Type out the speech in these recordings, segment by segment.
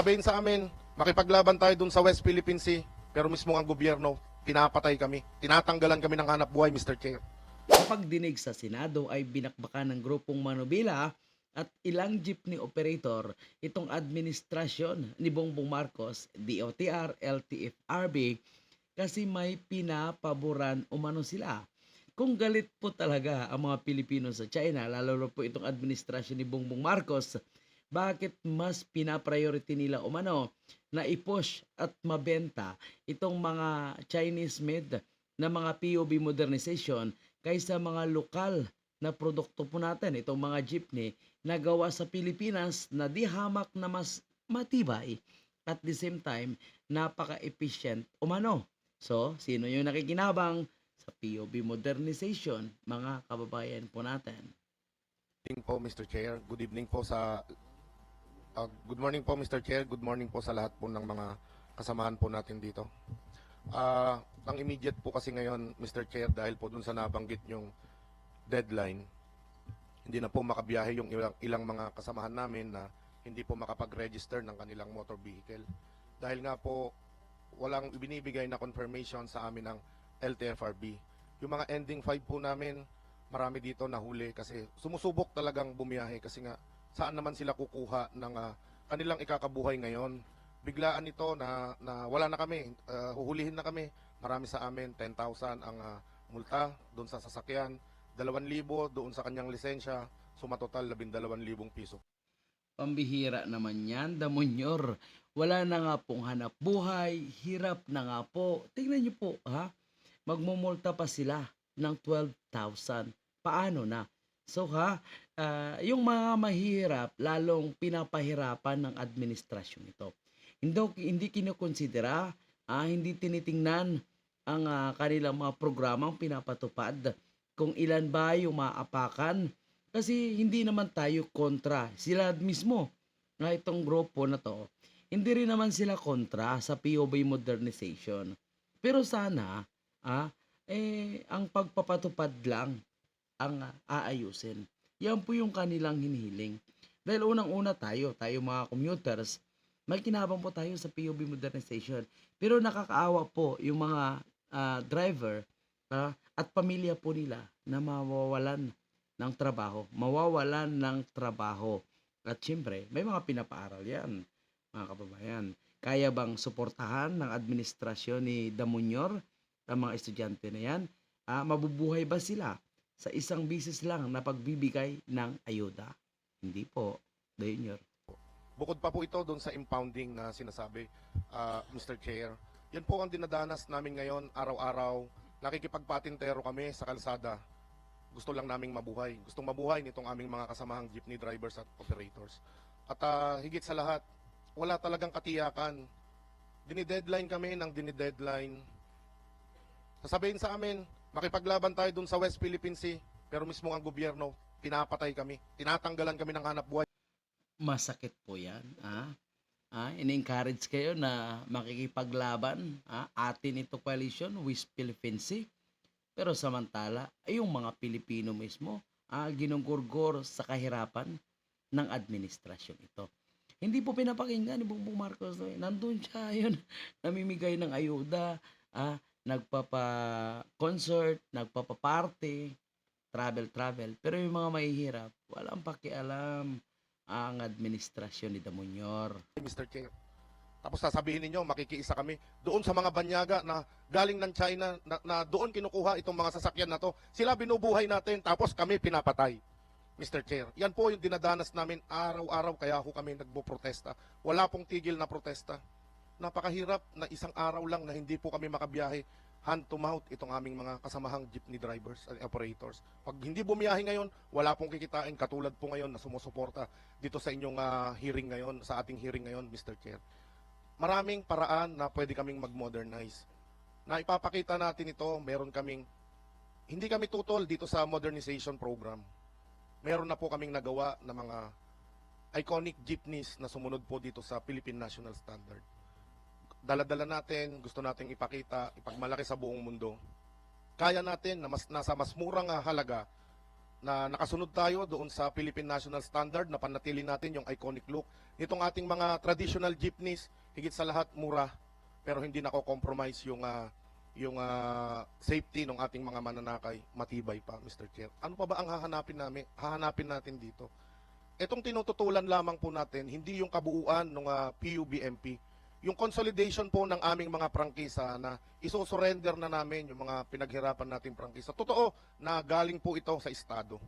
Sasabihin sa amin, makipaglaban tayo dun sa West Philippine Sea, pero mismo ang gobyerno, pinapatay kami. Tinatanggalan kami ng hanap buhay, Mr. Chair. Kapag dinig sa Senado ay binakbakan ng grupong Manubila at ilang jeepney operator itong administrasyon ni Bongbong Marcos, DOTR, LTFRB kasi may pinapaboran umano sila. Kung galit po talaga ang mga Pilipino sa China, lalo po itong administrasyon ni Bongbong Marcos, bakit mas pinapriority nila umano na i-push at mabenta itong mga Chinese-made na mga POB modernization kaysa mga lokal na produkto po natin, itong mga jeepney na gawa sa Pilipinas na di hamak na mas matibay at the same time napaka-efficient umano. So, sino yung nakikinabang sa POB modernization, mga kababayan po natin? Good evening po, Mr. Chair. Good evening po sa... ah, good morning po, Mr. Chair. Good morning po sa lahat po ng mga kasamahan po natin dito. Ah, ang immediate po kasi ngayon, Mr. Chair, dahil po dun sa nabanggit yung deadline, hindi na po makabiyahe yung ilang, ilang mga kasamahan namin na hindi po makapag-register ng kanilang motor vehicle. Dahil nga po, walang ibinibigay na confirmation sa amin ng LTFRB. Yung mga ending 5 po namin, marami dito nahuli kasi sumusubok talagang bumiyahe kasi nga saan naman sila kukuha ng ah, kanilang ikakabuhay ngayon. Biglaan ito na, na wala na kami, ah, huhulihin na kami. Marami sa amin, 10,000 ang ah, multa doon sa sasakyan, 2,000 doon sa kanyang lisensya, sumatotal 12,000 piso. Pambihira naman yan, damonyor. Wala na nga pong hanap buhay, hirap na nga po. Tingnan niyo po, ha? Magmumulta pa sila ng 12,000. Paano na? So ha, ah, yung mga mahirap, lalong pinapahirapan ng administrasyon ito. Hindi, hindi kinukonsidera, ah, hindi tinitingnan ang ah, kanilang mga programang pinapatupad kung ilan ba yung maapakan kasi hindi naman tayo kontra. Sila mismo na itong grupo na to, hindi rin naman sila kontra sa POB modernization. Pero sana, ah, eh, ang pagpapatupad lang ang aayusin. Yan po yung kanilang hinihiling. Dahil unang-una tayo, tayo mga commuters, may kinabang po tayo sa POB modernization. Pero nakakaawa po yung mga ah, driver ah, at pamilya po nila na mawawalan ng trabaho, mawawalan ng trabaho. At syempre, may mga pinapaaral yan, mga kababayan. Kaya bang suportahan ng administrasyon ni Damunyor ang mga estudyante na yan? Ah, mabubuhay ba sila sa isang bisis lang na pagbibigay ng ayuda? Hindi po, Damunyor. Bukod pa po ito doon sa impounding na sinasabi, ah, Mr. Chair. Yan po ang dinadanas namin ngayon, araw-araw. Nakikipagpatintero kami sa kalsada. Gusto lang naming mabuhay. Gustong mabuhay nitong aming mga kasamahang jeepney drivers at operators. At ah, higit sa lahat, wala talagang katiyakan. Dinideadline kami ng dinideadline. Sasabihin sa amin, makipaglaban tayo doon sa West Philippine Sea, pero mismo ang gobyerno, pinapatay kami. Tinatanggalan kami ng hanap buhay. Masakit po yan. Ah? Ah, in-encourage kayo na makikipaglaban ah, atin ito coalition with Philippine Sea. Pero samantala, ay yung mga Pilipino mismo ah, ginugurgor sa kahirapan ng administrasyon ito. Hindi po pinapakinggan ni Bongbong Marcos. No? Nandun siya, yun, namimigay ng ayuda, ah, nagpapa-concert, nagpapa-party, travel-travel. Pero yung mga mahihirap, walang pakialam ang administrasyon ni Damunyor. Mr. Chair. Tapos sasabihin ninyo, makikiisa kami doon sa mga banyaga na galing ng China na, na doon kinukuha itong mga sasakyan na to. Sila binubuhay natin tapos kami pinapatay. Mr. Chair, yan po yung dinadanas namin araw-araw kaya ho kami nagbo-protesta. Wala pong tigil na protesta. Napakahirap na isang araw lang na hindi po kami makabiyahe hand to mouth itong aming mga kasamahang jeepney drivers and operators. Pag hindi bumiyahe ngayon, wala pong kikitain katulad po ngayon na sumusuporta dito sa inyong ah, hearing ngayon, sa ating hearing ngayon, Mr. Chair. Maraming paraan na pwede kaming mag-modernize. Na ipapakita natin ito, meron kaming, hindi kami tutol dito sa modernization program. Meron na po kaming nagawa na mga iconic jeepneys na sumunod po dito sa Philippine National Standard. Daladala natin, gusto nating ipakita, ipagmalaki sa buong mundo. Kaya natin na mas, nasa mas murang halaga na nakasunod tayo doon sa Philippine National Standard na panatili natin yung iconic look. Itong ating mga traditional jeepneys, higit sa lahat mura pero hindi nako-compromise yung ah, yung ah, safety ng ating mga mananakay matibay pa Mr. Chair. Ano pa ba ang hahanapin namin hahanapin natin dito? Itong tinututulan lamang po natin hindi yung kabuuan ng ah, PUBMP yung consolidation po ng aming mga prangkisa na isosurrender na namin yung mga pinaghirapan nating prangkisa. Totoo na galing po ito sa Estado.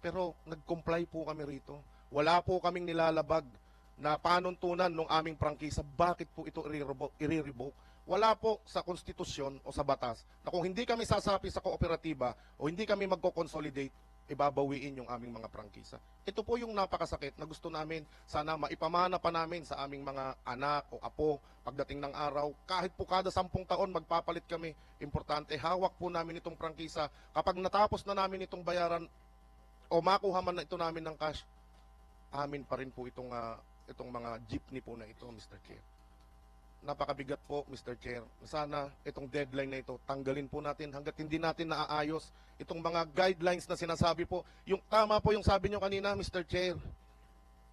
Pero nag-comply po kami rito. Wala po kaming nilalabag na panuntunan ng aming prangkisa. Bakit po ito i-revoke? Wala po sa konstitusyon o sa batas na kung hindi kami sasapi sa kooperatiba o hindi kami magko-consolidate, ibabawiin yung aming mga prangkisa. Ito po yung napakasakit na gusto namin sana maipamana pa namin sa aming mga anak o apo pagdating ng araw. Kahit po kada sampung taon magpapalit kami, importante, hawak po namin itong prangkisa. Kapag natapos na namin itong bayaran o makuha man na ito namin ng cash, amin pa rin po itong, ah, itong mga jeepney po na ito, Mr. Chair. Napakabigat po, Mr. Chair. Sana itong deadline na ito, tanggalin po natin hanggat hindi natin naaayos itong mga guidelines na sinasabi po. Yung tama po yung sabi nyo kanina, Mr. Chair.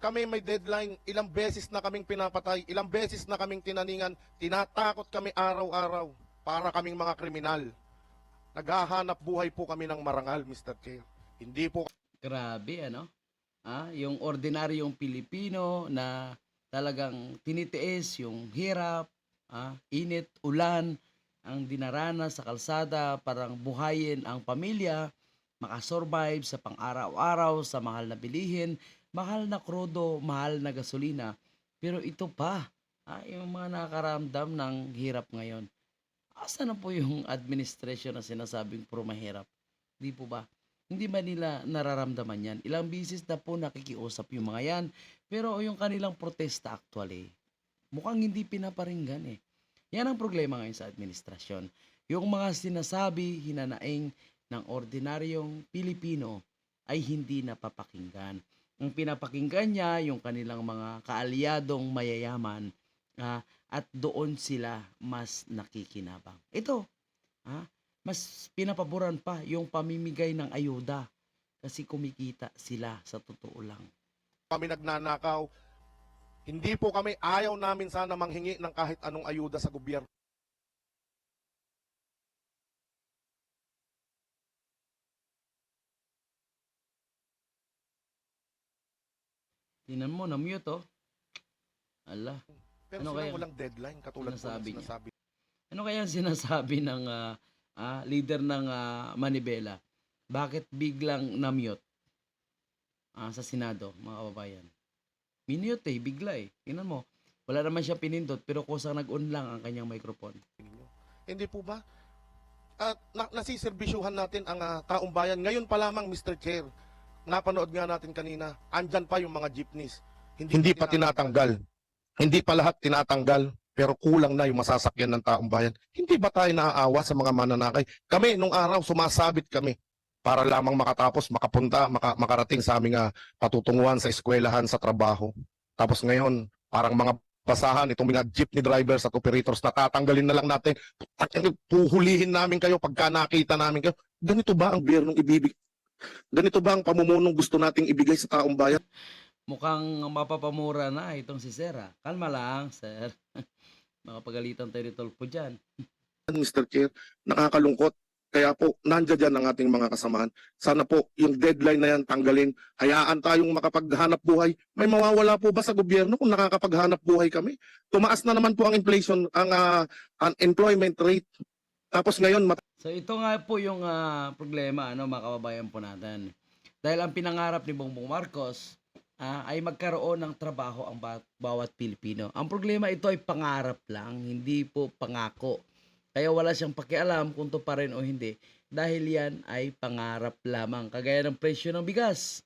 Kami may deadline, ilang beses na kaming pinapatay, ilang beses na kaming tinaningan, tinatakot kami araw-araw para kaming mga kriminal. Naghahanap buhay po kami ng marangal, Mr. Chair. Hindi po Grabe, ano? Ah, yung ordinaryong Pilipino na talagang tinitiis yung hirap, ah, init, ulan, ang dinaranas sa kalsada parang buhayin ang pamilya, makasurvive sa pang-araw-araw, sa mahal na bilihin, mahal na krudo, mahal na gasolina. Pero ito pa, ah, yung mga nakaramdam ng hirap ngayon. Asa na po yung administration na sinasabing puro mahirap? Di po ba? Hindi ba nila nararamdaman yan? Ilang bisis na po nakikiusap yung mga yan. Pero yung kanilang protesta actually, mukhang hindi pinaparinggan eh. Yan ang problema ngayon sa administrasyon. Yung mga sinasabi, hinanaing ng ordinaryong Pilipino ay hindi napapakinggan. Ang pinapakinggan niya, yung kanilang mga kaalyadong mayayaman, ah, at doon sila mas nakikinabang. Ito, ah, mas pinapaboran pa yung pamimigay ng ayuda kasi kumikita sila sa totoo lang. kami nagnanakaw. Hindi po kami, ayaw namin sana manghingi ng kahit anong ayuda sa gobyerno. Tinan mo, na-mute oh. Ala, Pero Ano kaya? walang deadline, katulad po Sinasabi ng niya? ano kaya sinasabi ng ah, ah, leader ng ah, Manibela? Bakit biglang na-mute ah, sa Senado, mga kababayan? Minute eh, bigla eh. Tingnan mo, wala naman siya pinindot pero kusang nag-on lang ang kanyang microphone. Hindi po ba? At na, nasiserbisyuhan natin ang ah, taong bayan. Ngayon pa lamang, Mr. Chair, napanood nga natin kanina, andyan pa yung mga jeepneys. Hindi, pa tinatanggal. Hindi pa lahat tinatanggal. Pero kulang na yung masasakyan ng taong bayan. Hindi ba tayo naaawa sa mga mananakay? Kami, nung araw, sumasabit kami para lamang makatapos, makapunta, maka, makarating sa aming ah, patutunguhan sa eskwelahan, sa trabaho. Tapos ngayon, parang mga basahan itong mga jeepney drivers at operators na tatanggalin na lang natin. Puhulihin namin kayo pagka nakita namin kayo. Ganito ba ang biyernong ibibig? Ganito ba ang pamumunong gusto nating ibigay sa taong bayan? Mukhang mapapamura na itong si Sir. ah. Kalma lang, Sir. Makapagalitan tayo ni Tolpo dyan. Mr. Chair, nakakalungkot. Kaya po, nandiyan dyan ang ating mga kasamahan. Sana po, yung deadline na yan tanggalin. Hayaan tayong makapaghanap buhay. May mawawala po ba sa gobyerno kung nakakapaghanap buhay kami? Tumaas na naman po ang inflation, ang ah, unemployment rate. Tapos ngayon, So ito nga po yung ah, problema ano mga kababayan po natin. Dahil ang pinangarap ni Bongbong Marcos ah, ay magkaroon ng trabaho ang ba- bawat Pilipino. Ang problema ito ay pangarap lang, hindi po pangako. Kaya wala siyang pakialam kung to pa rin o hindi dahil yan ay pangarap lamang. Kagaya ng presyo ng bigas.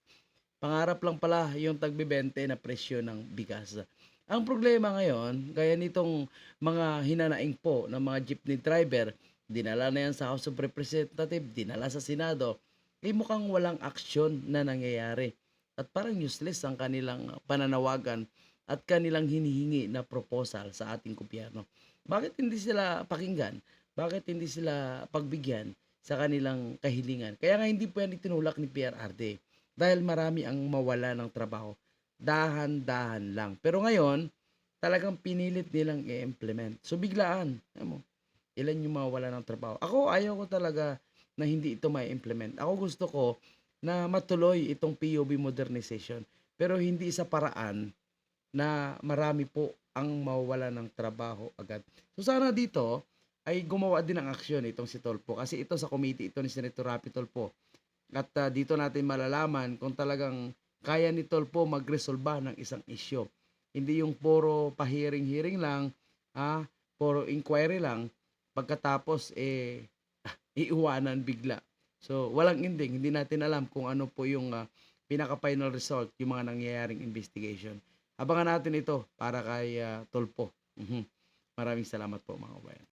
Pangarap lang pala yung tagbibente na presyo ng bigas. Ang problema ngayon, gaya nitong mga hinanaing po ng mga jeepney driver, dinala na yan sa House of Representative, dinala sa Senado, eh mukhang walang aksyon na nangyayari. At parang useless ang kanilang pananawagan at kanilang hinihingi na proposal sa ating gobyerno. Bakit hindi sila pakinggan? Bakit hindi sila pagbigyan? sa kanilang kahilingan. Kaya nga hindi po yan itinulak ni PRRD dahil marami ang mawala ng trabaho. Dahan-dahan lang. Pero ngayon, talagang pinilit nilang i-implement. So biglaan, mo, ilan yung mawala ng trabaho. Ako, ayaw ko talaga na hindi ito may implement. Ako gusto ko na matuloy itong POB modernization. Pero hindi sa paraan na marami po ang mawala ng trabaho agad. So sana dito ay gumawa din ng aksyon itong si Tolpo. Kasi ito sa committee, ito ni Senator Rapi Tolpo. At ah, dito natin malalaman kung talagang kaya ni Tolpo magresolba ng isang issue. Hindi yung puro pahiring-hiring lang, ah, puro inquiry lang, pagkatapos eh iiwanan bigla. So, walang ending. Hindi natin alam kung ano po yung ah, pinaka-final result, yung mga nangyayaring investigation. Abangan natin ito para kay ah, Tolpo. Mhm. Maraming salamat po mga kabayan.